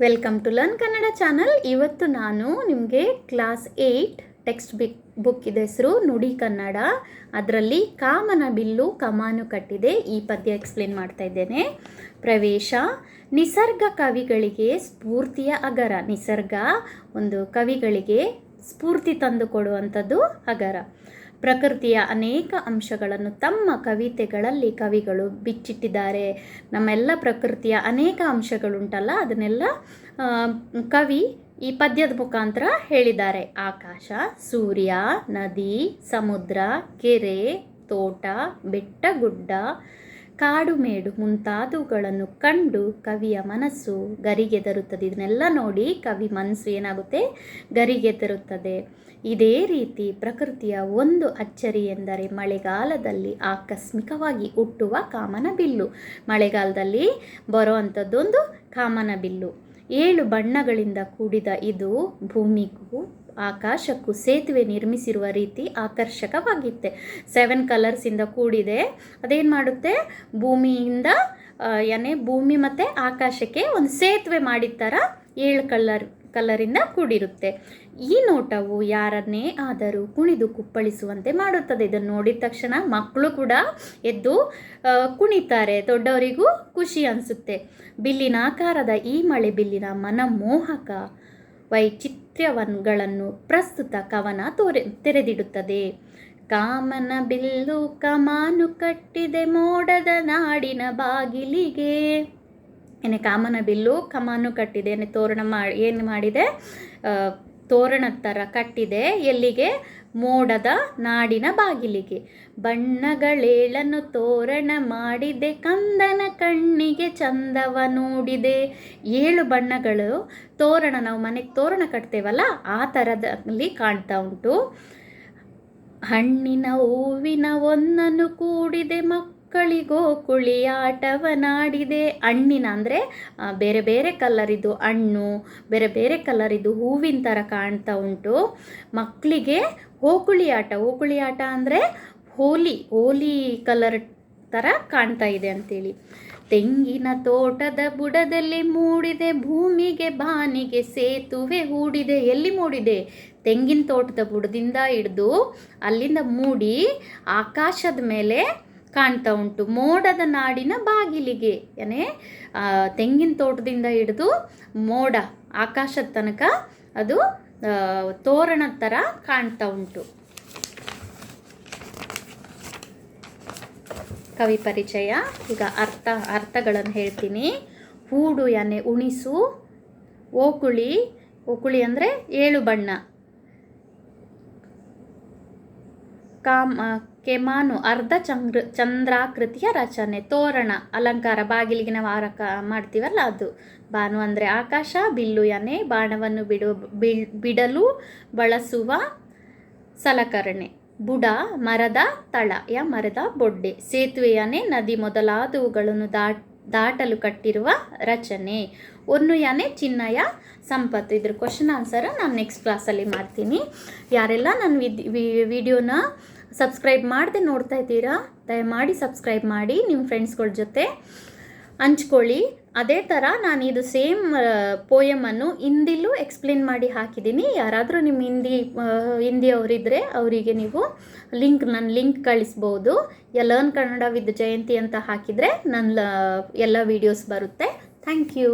Welcome to learn Kannada channel ಇವತ್ತು ನಾನು ನಿಮಗೆ ಕ್ಲಾಸ್ ಏಯ್ಟ್ ಟೆಕ್ಸ್ಟ್ ಬಿಕ್ ಇದೆ ಹೆಸರು ನುಡಿ ಕನ್ನಡ. ಅದರಲ್ಲಿ ಕಾಮನ ಬಿಲ್ಲು ಕಮಾನು ಕಟ್ಟಿದೆ. ಈ ಪದ್ಯ ಎಕ್ಸ್ಪ್ಲೇನ್ ಮಾಡ್ತಾ ಇದ್ದೇನೆ. ಪ್ರವೇಶ, ನಿಸರ್ಗ ಕವಿಗಳಿಗೆ ಸ್ಫೂರ್ತಿಯ ಅಗರ ನಿಸರ್ಗ ಒಂದು ಕವಿಗಳಿಗೆ ಸ್ಫೂರ್ತಿ ತಂದು ಕೊಡುವಂಥದ್ದು ಅಗರ ಪ್ರಕೃತಿಯ ಅನೇಕ ಅಂಶಗಳನ್ನು ತಮ್ಮ ಕವಿತೆಗಳಲ್ಲಿ ಕವಿಗಳು ಬಿಚ್ಚಿಟ್ಟಿದ್ದಾರೆ. ನಮ್ಮೆಲ್ಲ ಪ್ರಕೃತಿಯ ಅನೇಕ ಅಂಶಗಳುಂಟಲ್ಲ, ಅದನ್ನೆಲ್ಲ ಕವಿ ಈ ಪದ್ಯದ ಮುಖಾಂತರ ಹೇಳಿದ್ದಾರೆ. ಆಕಾಶ, ಸೂರ್ಯ, ನದಿ, ಸಮುದ್ರ, ಕೆರೆ, ತೋಟ, ಬೆಟ್ಟ, ಗುಡ್ಡ ಕಾಡು ಮೇಡು ಮುಂತಾದವುಗಳನ್ನು ಕಂಡು ಕವಿಯ ಮನಸ್ಸು ಗರಿಗೆದರುತ್ತದೆ ಇದನ್ನೆಲ್ಲ ನೋಡಿ ಕವಿ ಮನಸ್ಸು ಏನಾಗುತ್ತೆ? ಗರಿಗೆದರುತ್ತದೆ ಇದೇ ರೀತಿ ಪ್ರಕೃತಿಯ ಒಂದು ಅಚ್ಚರಿ ಎಂದರೆ ಮಳೆಗಾಲದಲ್ಲಿ ಆಕಸ್ಮಿಕವಾಗಿ ಹುಟ್ಟುವ ಕಾಮನಬಿಲ್ಲು ಮಳೆಗಾಲದಲ್ಲಿ ಬರುವಂಥದ್ದೊಂದು ಕಾಮನಬಿಲ್ಲು ಏಳು ಬಣ್ಣಗಳಿಂದ ಕೂಡಿದ ಇದು ಭೂಮಿಗೂ ಆಕಾಶಕ್ಕೂ ಸೇತುವೆ ನಿರ್ಮಿಸಿರುವ ರೀತಿ ಆಕರ್ಷಕವಾಗಿತ್ತೆ. ಸೆವೆನ್ ಕಲರ್ಸಿಂದ ಕೂಡಿದೆ. ಅದೇನು ಮಾಡುತ್ತೆ? ಭೂಮಿಯಿಂದ ಏನೇ, ಭೂಮಿ ಮತ್ತು ಆಕಾಶಕ್ಕೆ ಒಂದು ಸೇತುವೆ ಮಾಡಿದ ಥರ ಏಳು ಕಲರ್ ಕಲರಿಂದ ಕೂಡಿರುತ್ತೆ. ಈ ನೋಟವು ಯಾರನ್ನೇ ಆದರೂ ಕುಣಿದು ಕುಪ್ಪಳಿಸುವಂತೆ ಮಾಡುತ್ತದೆ. ಇದನ್ನು ನೋಡಿದ ತಕ್ಷಣ ಮಕ್ಕಳು ಕೂಡ ಎದ್ದು ಕುಣಿತಾರೆ. ದೊಡ್ಡವರಿಗೂ ಖುಷಿ ಅನಿಸುತ್ತೆ. ಬಿಲ್ಲಿನ ಆಕಾರದ ಈ ಮಳೆ ಬಿಲ್ಲಿನ ಮನಮೋಹಕ ವೈಚಿತ್ರ್ಯವನ್ನು ಪ್ರಸ್ತುತ ಕವನ ತೋರೆ, ತೆರೆದಿಡುತ್ತದೆ. ಕಾಮನ ಬಿಲ್ಲು ಕಮಾನು ಕಟ್ಟಿದೆ ಮೋಡದ ನಾಡಿನ ಬಾಗಿಲಿಗೆ. ಏನೇ ಕಾಮನ ಬಿಲ್ಲು ಕಮಾನು ಕಟ್ಟಿದೆ, ಏನೇ ತೋರಣ ಮಾಡಿ ಏನು ಮಾಡಿದೆ? ಆ, ತೋರಣದ ಥರ ಕಟ್ಟಿದೆ ಎಲ್ಲಿಗೆ? ಮೋಡದ ನಾಡಿನ ಬಾಗಿಲಿಗೆ. ಬಣ್ಣಗಳೇಳನ್ನು ತೋರಣ ಮಾಡಿದೆ ಕಂದನ ಕಣ್ಣಿಗೆ ಚಂದವ ನೋಡಿದೆ. ಏಳು ಬಣ್ಣಗಳು ತೋರಣ ನಾವು ಮನೆಗೆ ತೋರಣ ಕಟ್ತೇವಲ್ಲ ಆ ಥರದಲ್ಲಿ ಕಾಣ್ತಾ ಉಂಟು. ಹಣ್ಣಿನ ಹೂವಿನ ಒಂದನ್ನು ಕೂಡಿದೆ ಮಕ್ಕಳಿಗೋ ಕುಳಿಯಾಟವನಾಡಿದೆ. ಹಣ್ಣಿನ ಅಂದರೆ ಬೇರೆ ಬೇರೆ ಕಲರಿದ್ದು ಹಣ್ಣು, ಬೇರೆ ಬೇರೆ ಕಲರಿದ್ದು ಹೂವಿನ ಥರ ಕಾಣ್ತಾ ಉಂಟು. ಮಕ್ಕಳಿಗೆ ಹೋಕುಳಿ ಆಟ ಹೋಕುಳಿ ಆಟ ಅಂದರೆ ಹೋಲಿ ಹೋಲಿ ಕಲರ್ ಥರ ಕಾಣ್ತಾ ಇದೆ ಅಂತೇಳಿ. ತೆಂಗಿನ ತೋಟದ ಬುಡದಲ್ಲಿ ಮೂಡಿದೆ, ಭೂಮಿಗೆ ಬಾನಿಗೆ ಸೇತುವೆ ಹೂಡಿದೆ. ಎಲ್ಲಿ ಮೂಡಿದೆ? ತೆಂಗಿನ ತೋಟದ ಬುಡದಿಂದ ಹಿಡಿದು ಅಲ್ಲಿಂದ ಮೂಡಿ ಆಕಾಶದ ಮೇಲೆ ಕಾಣ್ತಾ ಉಂಟು. ಮೋಡದ ನಾಡಿನ ಬಾಗಿಲಿಗೆ, ಏನೇ ತೆಂಗಿನ ತೋಟದಿಂದ ಹಿಡಿದು ಮೋಡ, ಆಕಾಶದ ತನಕ ಅದು ತೋರಣ ಥರ ಕಾಣ್ತಾ ಉಂಟು. ಕವಿ ಪರಿಚಯ, ಈಗ ಅರ್ಥ, ಅರ್ಥಗಳನ್ನು ಹೇಳ್ತೀನಿ. ಹೂಡು ಯಾನೆ ಉಣಿಸು, ಓಕುಳಿ ಓಕುಳಿ ಅಂದರೆ ಏಳು ಬಣ್ಣ. ಕಾಮ್, ಕೆಮಾನು ಅರ್ಧ ಚಂದ್ರ, ಚಂದ್ರಾಕೃತಿಯ ರಚನೆ, ತೋರಣ, ಅಲಂಕಾರ ಬಾಗಿಲಿಗೆ ನಾವು ಆರಕ ಮಾಡ್ತೀವಲ್ಲ ಅದು. ಬಾನು ಅಂದರೆ ಆಕಾಶ, ಬಿಲ್ಲು ಯನೆ ಬಾಣವನ್ನು ಬಿಡು ಬಿಡಲು ಬಳಸುವ ಸಲಕರಣೆ. ಬುಡ, ಮರದ ತಳ ಯ ಮರದ ಬೊಡ್ಡೆ. ಸೇತುವೆಯನೆ ನದಿ ಮೊದಲಾದವುಗಳನ್ನು ದಾಟ್ ದಾಟಲು ಕಟ್ಟಿರುವ ರಚನೆ. ಒಂದು ಯಾನೆ ಚಿನ್ನಯ ಸಂಪತ್ತು. ಇದ್ರ ಕ್ವಶನ್ ಆನ್ಸರ್ ನಾನು ನೆಕ್ಸ್ಟ್ ಕ್ಲಾಸಲ್ಲಿ ಮಾಡ್ತೀನಿ. ಯಾರೆಲ್ಲ ನನ್ನ ವಿಡಿಯೋನ ಸಬ್ಸ್ಕ್ರೈಬ್ ಮಾಡದೆ ನೋಡ್ತಾ ಇದ್ದೀರಾ, ದಯಮಾಡಿ ಸಬ್ಸ್ಕ್ರೈಬ್ ಮಾಡಿ, ನಿಮ್ಮ ಫ್ರೆಂಡ್ಸ್ಗಳ ಜೊತೆ ಹಂಚ್ಕೊಳ್ಳಿ. ಅದೇ ಥರ ನಾನು ಇದು ಸೇಮ್ ಪೋಯಮನ್ನು ಹಿಂದಿಲ್ಲೂ ಎಕ್ಸ್ಪ್ಲೇನ್ ಮಾಡಿ ಹಾಕಿದ್ದೀನಿ. ಯಾರಾದರೂ ನಿಮ್ಮ ಹಿಂದಿ ಹಿಂದಿ ಅವರಿದ್ದರೆ ಅವರಿಗೆ ನೀವು ಲಿಂಕ್ ನನ್ನ ಲಿಂಕ್ ಕಳಿಸ್ಬೋದು. ಲರ್ನ್ ಕನ್ನಡ ವಿತ್ ಜಯಂತಿ ಅಂತ ಹಾಕಿದರೆ ನನ್ನ ಎಲ್ಲ ವೀಡಿಯೋಸ್ ಬರುತ್ತೆ. Thank you